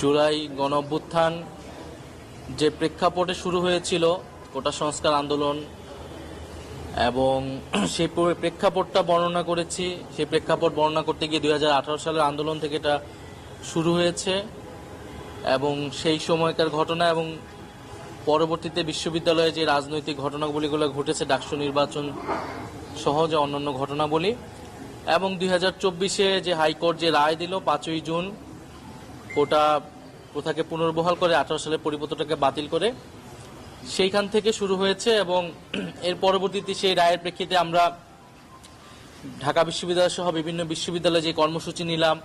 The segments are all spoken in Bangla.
জুলাই গণ অভ্যুত্থান যে প্রেক্ষাপটে শুরু হয়েছিল, কোটা সংস্কার আন্দোলন এবং সেই প্রেক্ষাপটটা বর্ণনা করেছি। সেই প্রেক্ষাপট বর্ণনা করতে গিয়ে দুই হাজার আঠারো সালের আন্দোলন থেকে এটা শুরু হয়েছে এবং সেই সময়কার ঘটনা এবং পরবর্তীতে বিশ্ববিদ্যালয়ে যে রাজনৈতিক ঘটনাগুলিগুলো ঘটেছে, ডাকসু নির্বাচন সহ যে অন্যান্য ঘটনাবলী এবং দুই হাজার চব্বিশে যে হাইকোর্ট যে রায় দিল পাঁচই জুন কোটা প্রথাকে পুনর্বহাল করে আঠারো সালের পরিপত্রটাকে বাতিল করে। সেইখান থেকে শুরু হয়েছে এবং এর পরবর্তীতে সেই রায়ের প্রেক্ষিতে আমরা ঢাকা বিশ্ববিদ্যালয় সহ বিভিন্ন বিশ্ববিদ্যালয়ে যে কর্মসূচি নিলাম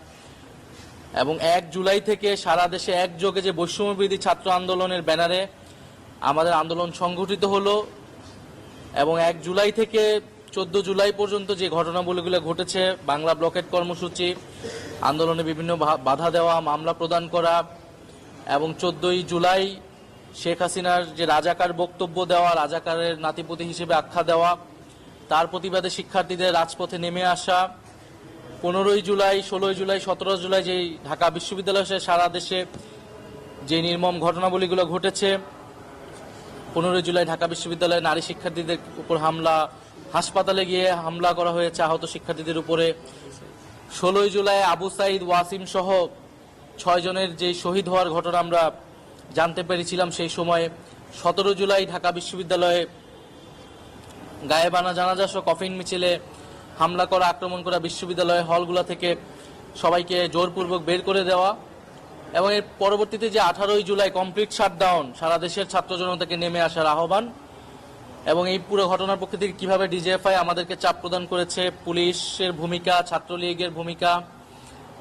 এবং এক জুলাই থেকে সারা দেশে একযোগে যে বৈষম্যবিধি ছাত্র আন্দোলনের ব্যানারে আমাদের আন্দোলন সংগঠিত হলো এবং এক জুলাই থেকে চোদ্দ জুলাই পর্যন্ত যে ঘটনাবলীগুলো ঘটেছে, বাংলা ব্লকেট কর্মসূচি আন্দোলনে বিভিন্ন বাধা দেওয়া, মামলা প্রদান করা এবং চোদ্দই জুলাই শেখ হাসিনার যে রাজাকার বক্তব্য দেওয়া, রাজাকারের নাতিপতি হিসেবে আখ্যা দেওয়া, তার প্রতিবাদে শিক্ষার্থীদের রাজপথে নেমে আসা, পনেরোই জুলাই, ষোলোই জুলাই সতেরো জুলাই যেই ঢাকা বিশ্ববিদ্যালয় সারা দেশে যে নির্মম ঘটনাবলীগুলো ঘটেছে, পনেরোই জুলাই ঢাকা বিশ্ববিদ্যালয়ে নারী শিক্ষার্থীদের উপর হামলা, হাসপাতালে গিয়ে হামলা করা হয়েছে আহত শিক্ষার্থীদের উপরে। ষোলোই জুলাই আবু সাইদ ওয়াসিম সহ ছয় জনের যে শহীদ হওয়ার ঘটনা আমরা জানতে পেরেছিলাম সেই সময়ে, সতেরো জুলাই ঢাকা বিশ্ববিদ্যালয়ে গায়েবানা জানাজা সহ কফিন মিছিলে হামলা করা, আক্রমণ করা বিশ্ববিদ্যালয়ের হলগুলো থেকে সবাইকে জোরপূর্বক বের করে দেওয়া এবং এর পরবর্তীতে যে আঠারোই জুলাই কমপ্লিট শাটডাউন, সারা দেশের ছাত্র জনতাকে নেমে আসার আহ্বান এবং এই পুরো ঘটনার পক্ষ থেকে কীভাবে ডিজিএফআই আমাদেরকে চাপ প্রদান করেছে, পুলিশের ভূমিকা, ছাত্রলীগের ভূমিকা,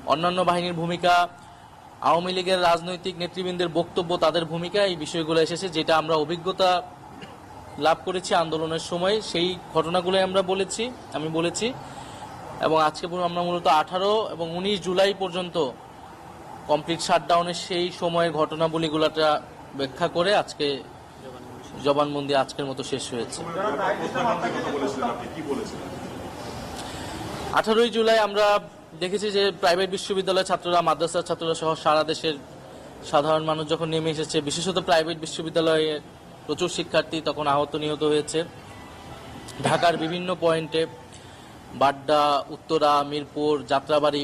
অন্যান্য বাহিনীর ভূমিকা, আওয়ামী লীগের রাজনৈতিক নেতৃবৃন্দের বক্তব্য, তাদের ভূমিকা, এই বিষয়গুলো এসেছে যেটা আমরা অভিজ্ঞতা লাভ করেছি আন্দোলনের সময়। সেই ঘটনাগুলোই আমরা বলেছি, আমি বলেছি। এবং আজকে পুরো আমরা মূলত আঠারো এবং উনিশ জুলাই পর্যন্ত কমপ্লিট শাটডাউনের সেই সময়ের ঘটনাবলীগুলোটা ব্যাখ্যা করে আজকে জবানবন্দি আজকের মতো শেষ হয়েছে। আঠারোই জুলাই আমরা দেখেছি যে প্রাইভেট বিশ্ববিদ্যালয়ের ছাত্ররা, মাদ্রাসার ছাত্ররা সহ সারা দেশের সাধারণ মানুষ যখন নেমে এসেছে, বিশেষত প্রাইভেট বিশ্ববিদ্যালয়ে প্রচুর শিক্ষার্থী তখন আহত নিহত হয়েছে। ঢাকার বিভিন্ন পয়েন্টে বাড্ডা, উত্তরা, মিরপুর, যাত্রাবাড়ি,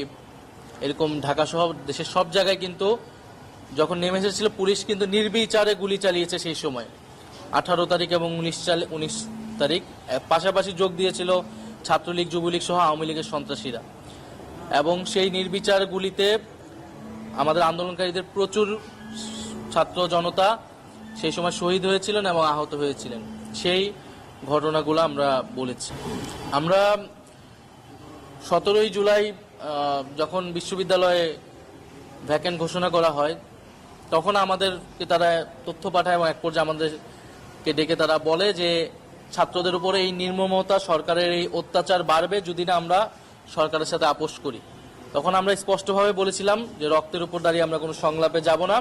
এরকম ঢাকা সহ দেশের সব জায়গায় কিন্তু যখন নেমে এসেছিল, পুলিশ কিন্তু নির্বিচারে গুলি চালিয়েছে সেই সময়। আঠারো তারিখ এবং উনিশ চাল উনিশ তারিখ পাশাপাশি যোগ দিয়েছিল ছাত্রলীগ, যুবলীগ সহ আওয়ামী লীগের সন্ত্রাসীরা। এবং সেই নির্বিচার গুলিতে আমাদের আন্দোলনকারীদের প্রচুর ছাত্র জনতা সেই সময় শহীদ হয়েছিলেন এবং আহত হয়েছিলেন। সেই ঘটনাগুলো আমরা বলেছি। আমরা সতেরোই জুলাই যখন বিশ্ববিদ্যালয়ে ভ্যাকেন্ট ঘোষণা করা হয়, তখন আমাদেরকে তারা তথ্য পাঠায় এবং এক পর্যায়ে আমাদেরকে ডেকে তারা বলে যে, ছাত্রদের উপরে এই নির্মমতা সরকারের এই অত্যাচার বাড়বে যদি না আমরা সরকারের সাথে আপোষ করি। তখন আমরা স্পষ্টভাবে বলেছিলাম যে, রক্তের উপর দাঁড়িয়ে আমরা কোনো সংলাপে যাব না।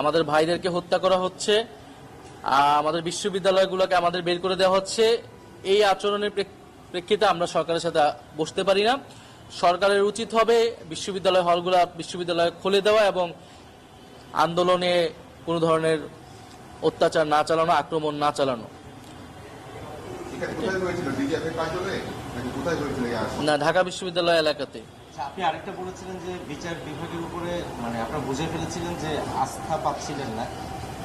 আমাদের ভাইদেরকে হত্যা করা হচ্ছে আমাদের বিশ্ববিদ্যালয়গুলোকে আমাদের বের করে দেওয়া হচ্ছে। এই আচরণের প্রেক্ষিতে আমরা সরকারের সাথে বসতে পারি না। সরকারের উচিত হবে বিশ্ববিদ্যালয় হলগুলা বিশ্ববিদ্যালয় খুলে দেওয়া এবং আন্দোলনে কোনো ধরনের অত্যাচার না চালানো আক্রমণ না চালানো। না ঢাকা বিশ্ববিদ্যালয় এলাকাতে। আচ্ছা, আপনি আরেকটা বলেছিলেন যে বিচার বিভাগের উপরে মানে আপনারা বুঝে ফেলেছিলেন যে আস্থা পাচ্ছিলেন না।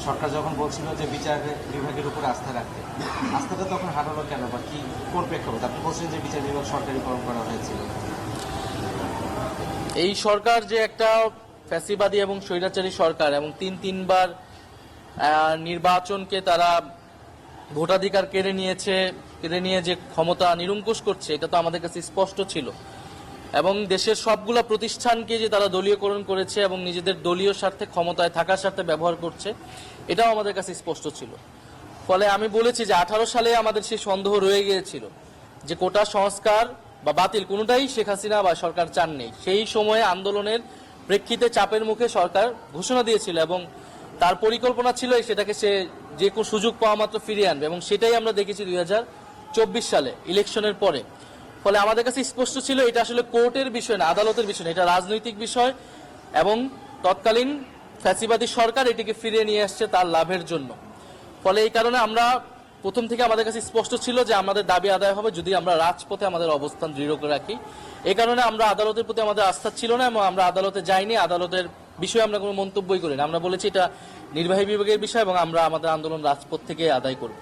সরকার যখন বলছিল যে বিচার বিভাগের উপরে আস্থা রাখতে আস্থাটা তখন হারালো কেন বা কি কোন প্রেক্ষাপট? আপনি বলছেন যে বিচার বিভাগ সরকারিকরণ করা হয়েছিল এই সরকার যে একটা ফ্যাসিবাদী এবং স্বৈরাচারী সরকার এবং তিন তিনবার নির্বাচনকে তারা ভোটাধিকার কেড়ে নিয়েছে, কেড়ে নিয়ে যে ক্ষমতা নিরঙ্কুশ করছে, এটা তো আমাদের কাছে স্পষ্ট ছিল। এবং দেশের সবগুলো প্রতিষ্ঠানকে যে তারা দলীয়করণ করেছে এবং নিজেদের দলীয় স্বার্থে ক্ষমতায় থাকার স্বার্থে ব্যবহার করছে, এটাও আমাদের কাছে স্পষ্ট ছিল। ফলে আমি বলেছি যে আঠারো সালে আমাদের সেই সন্দেহ রয়ে গিয়েছিল যে কোটা সংস্কার বা বাতিল কোনোটাই শেখ হাসিনা বা সরকার চাননি। সেই সময়ে আন্দোলনের প্রেক্ষিতে চাপের মুখে সরকার ঘোষণা দিয়েছিল এবং তার পরিকল্পনা ছিল সেটাকে সে যে কোনো সুযোগ পাওয়া মাত্র ফিরিয়ে আনবে এবং সেটাই আমরা দেখেছি দুই চব্বিশ সালে, ইলেকশনের পরে। ফলে আমাদের কাছে স্পষ্ট ছিল এটা আসলে কোর্টের বিষয় না, আদালতের বিষয় না, এটা রাজনৈতিক বিষয় এবং তৎকালীন ফ্যাসিবাদী সরকার এটিকে ফিরিয়ে নিয়ে আসছে তার লাভের জন্য। ফলে এই কারণে আমরা প্রথম থেকে আমাদের কাছে স্পষ্ট ছিল যে আমাদের দাবি আদায় হবে যদি আমরা রাজপথে আমাদের অবস্থান দৃঢ় করে রাখি। এই কারণে আমরা আদালতের প্রতি আমাদের আস্থা ছিল না এবং আমরা আদালতে যাইনি, আদালতের বিষয়ে আমরা কোনো মন্তব্যই করি না। আমরা বলেছি এটা নির্বাহী বিভাগের বিষয় এবং আমরা আমাদের আন্দোলন রাজপথ থেকে আদায় করব।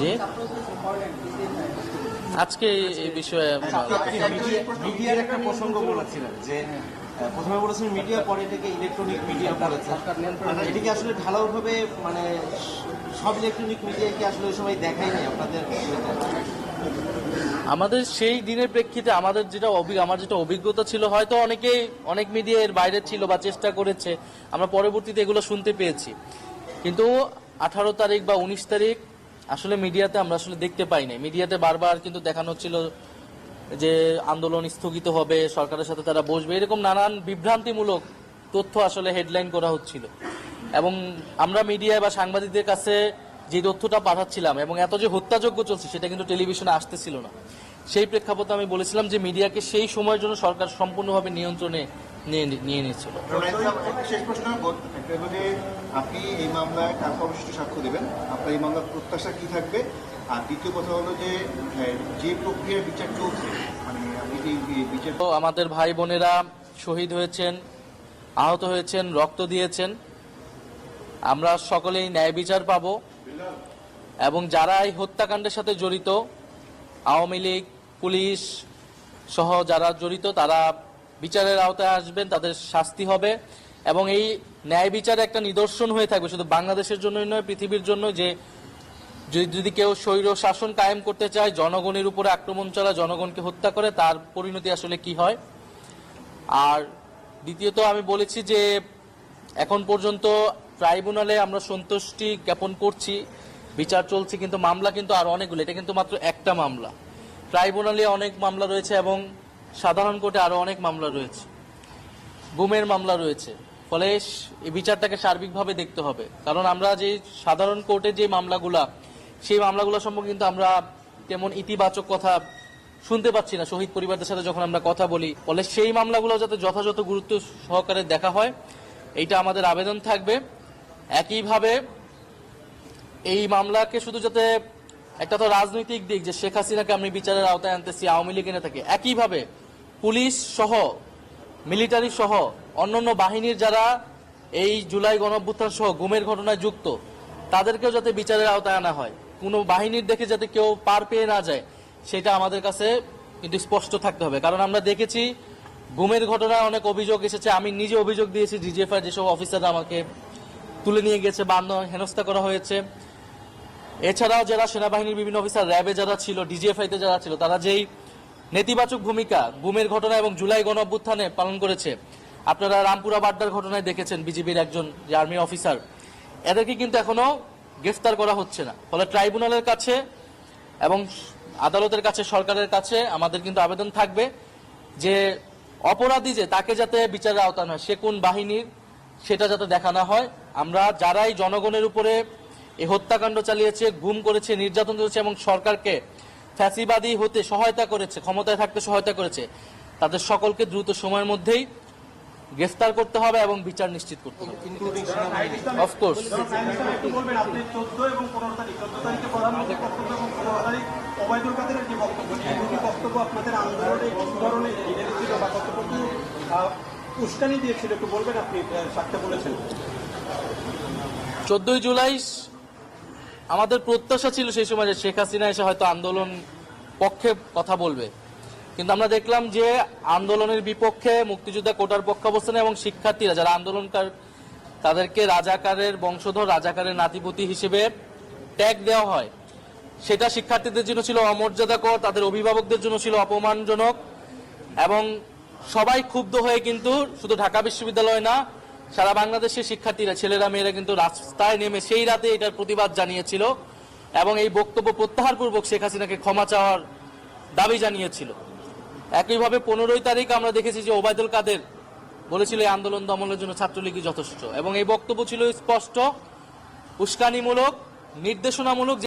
জি। আজকে এই বিষয়ে মিডিয়ার একটা প্রসঙ্গ বলেছিলেন যে প্রথমে বলেছিলেন মিডিয়া পরে থেকে ইলেকট্রনিক মিডিয়া করেছে এটিকে আসলে ঢালাওভাবে মানে সব ইলেকট্রনিক মিডিয়া কি আসলে ওই সময় দেখাই আপনাদের? আমাদের সেই দিনের প্রেক্ষিতে আমাদের যেটা আমার যেটা অভিজ্ঞতা ছিল, হয়তো অনেকেই, অনেক মিডিয়া এর বাইরে ছিল বা চেষ্টা করেছে, আমরা পরবর্তীতে এগুলো শুনতে পেয়েছি। কিন্তু আঠারো তারিখ বা উনিশ তারিখ আসলে মিডিয়াতে আমরা আসলে দেখতে পাইনি মিডিয়াতে বারবার কিন্তু দেখানো হচ্ছিল যে আন্দোলন স্থগিত হবে, সরকারের সাথে তারা বসবে, এরকম নানান বিভ্রান্তিমূলক তথ্য আসলে হেডলাইন করা হচ্ছিল। এবং আমরা মিডিয়ায় বা সাংবাদিকদের কাছে যে তথ্যটা পাঠাচ্ছিলাম এবং এত যে হত্যাযজ্ঞ চলছে, সেটা কিন্তু টেলিভিশনে আসতেছিল না। সেই প্রেক্ষাপটে আমি বলেছিলাম যে মিডিয়াকে সেই সময়ের জন্য সরকার সম্পূর্ণভাবে নিয়ন্ত্রণে নিয়ে নিয়ে নিয়েছিল। আপনি এই মামলায় সাক্ষ্য দেবেন? আপনার এই মামলার প্রত্যাশা কি থাকবে? আর দ্বিতীয় কথা হলো যে যে প্রক্রিয়ার বিচার চলছে মানে আমাদের ভাই বোনেরা শহীদ হয়েছেন, আহত হয়েছেন, রক্ত দিয়েছেন। আমরা সকলেই ন্যায় বিচার পাব। এবং যারা এই হত্যাকাণ্ডের সাথে জড়িত, আওয়ামী লীগ, পুলিশ সহ যারা জড়িত, তারা বিচারের আওতায় আসবেন, তাদের শাস্তি হবে। এবং এই ন্যায় বিচারে একটা নিদর্শন হয়ে থাকবে, শুধু বাংলাদেশের জন্যই নয়, পৃথিবীর জন্য যে যদি- কেউ স্বৈর শাসন কায়েম করতে চায়, জনগণের উপরে আক্রমণ চালা, জনগণকে হত্যা করে, তার পরিণতি আসলে কি হয়? আর দ্বিতীয়ত আমি বলেছি যে, এখন পর্যন্ত ট্রাইব্যুনালে আমরা সন্তুষ্টি জ্ঞাপন করছি, বিচার চলছে, কিন্তু মামলা কিন্তু আর অনেকগুলো, এটা কিন্তু মাত্র একটা মামলা। ট্রাইব্যুনালে অনেক মামলা রয়েছে এবং সাধারণ কোর্টে আরও অনেক মামলা রয়েছে। গুমের মামলা রয়েছে। ফলে এই বিচারটাকে সার্বিকভাবে দেখতে হবে। কারণ আমরা যে সাধারণ কোর্টে যে মামলাগুলা সেই মামলাগুলো সম্পর্কে কিন্তু আমরা তেমন ইতিবাচক কথা শুনতে পাচ্ছি না। শহীদ পরিবারদের সাথে যখন আমরা কথা বলি, ফলে সেই মামলাগুলো যাতে যথাযথ গুরুত্ব সহকারে দেখা হয়, এইটা আমাদের আবেদন থাকবে। একইভাবে এই মামলাকে শুধু যাতে একটা তো রাজনৈতিক দিক, যে শেখ হাসিনাকে আমি বিচারের আওতায় আনতেছি, আওয়ামী লীগ এনে থাকে। একইভাবে পুলিশ সহ, মিলিটারি সহ, অন্যান্য বাহিনীর যারা এই জুলাই গণঅভ্যুত্থান সহ গুমের ঘটনায় যুক্ত, তাদেরকেও যাতে বিচারের আওতায় আনা হয়। কোনো বাহিনীর দেখে যাতে কেউ পার পেয়ে না যায়, সেটা আমাদের কাছে কিন্তু স্পষ্ট থাকতে হবে। কারণ আমরা দেখেছি, গুমের ঘটনায় অনেক অভিযোগ এসেছে। আমি নিজে অভিযোগ দিয়েছি, ডিজিএফআই যেসব অফিসার আমাকে তুলে নিয়ে গেছে বা হেনস্থা করা হয়েছে। এছাড়াও যারা সেনাবাহিনীর বিভিন্ন অফিসার, র্যাবে যারা ছিল ডিজিএফআই তে যারা ছিল, তারা যেই নেতিবাচক ভূমিকা গুমের ঘটনা এবং জুলাই গণ অভ্যুত্থানে পালন করেছে, আপনারা রামপুরা বাড্ডার ঘটনায় দেখেছেন বিজিবির একজন যে আর্মি অফিসার। এদেরকে কিন্তু এখনও গ্রেফতার করা হচ্ছে না। ফলে ট্রাইব্যুনালের কাছে এবং আদালতের কাছে, সরকারের কাছে আমাদের কিন্তু আবেদন থাকবে যে অপরাধী যে, তাকে যাতে বিচারের আওতায় হয়, সে কোন বাহিনীর, সেটা যাতে দেখানো হয়। আমরা যারাই জনগণের উপরে এই হত্যাকাণ্ড চালিয়েছে, গুম করেছে, নির্যাতন করেছে এবং সরকারকে ফ্যাসিবাদী হতে সহায়তা করেছে, ক্ষমতায় থাকতে সহায়তা করেছে, তাদের সকলকে দ্রুত সময়ের মধ্যেই গ্রেফতার করতে হবে এবং বিচার নিশ্চিত করতে হবে। অফকোর্স উস্কানি দিয়েছিল একটু বলবেন আপনি বলেছেন। চোদ্দই জুলাই আমাদের প্রত্যাশা ছিল সেই সময় যে শেখ হাসিনা এসে হয়তো আন্দোলন পক্ষে কথা বলবে। কিন্তু আমরা দেখলাম যে আন্দোলনের বিপক্ষে মুক্তিযোদ্ধা কোটার পক্ষে অবস্থানে এবং শিক্ষার্থীরা যারা আন্দোলনকার, তাদেরকে রাজাকারের বংশধর, রাজাকারের নাতিপতি হিসেবে ট্যাগ দেওয়া হয়। সেটা শিক্ষার্থীদের জন্য ছিল অমর্যাদাকর, তাদের অভিভাবকদের জন্য ছিল অপমানজনক এবং সবাই ক্ষুব্ধ হয়ে কিন্তু শুধু ঢাকা বিশ্ববিদ্যালয় না, সারা বাংলাদেশের শিক্ষার্থীরা, ছেলেরা, মেয়েরা কিন্তু রাস্তায় নেমে সেই রাতে এটার প্রতিবাদ জানিয়েছিল এবং এই বক্তব্য প্রত্যাহার পূর্বক শেখ হাসিনাকে ক্ষমা চাওয়ার দাবি জানিয়েছিল। একইভাবে পনেরোই তারিখ আমরা দেখেছি যে ওবায়দুল কাদের বলেছিল, এই আন্দোলন দমনের জন্য ছাত্রলীগই যথেষ্ট। এবং এই বক্তব্য ছিল স্পষ্ট, উস্কানিমূলক, নির্দেশনামূলক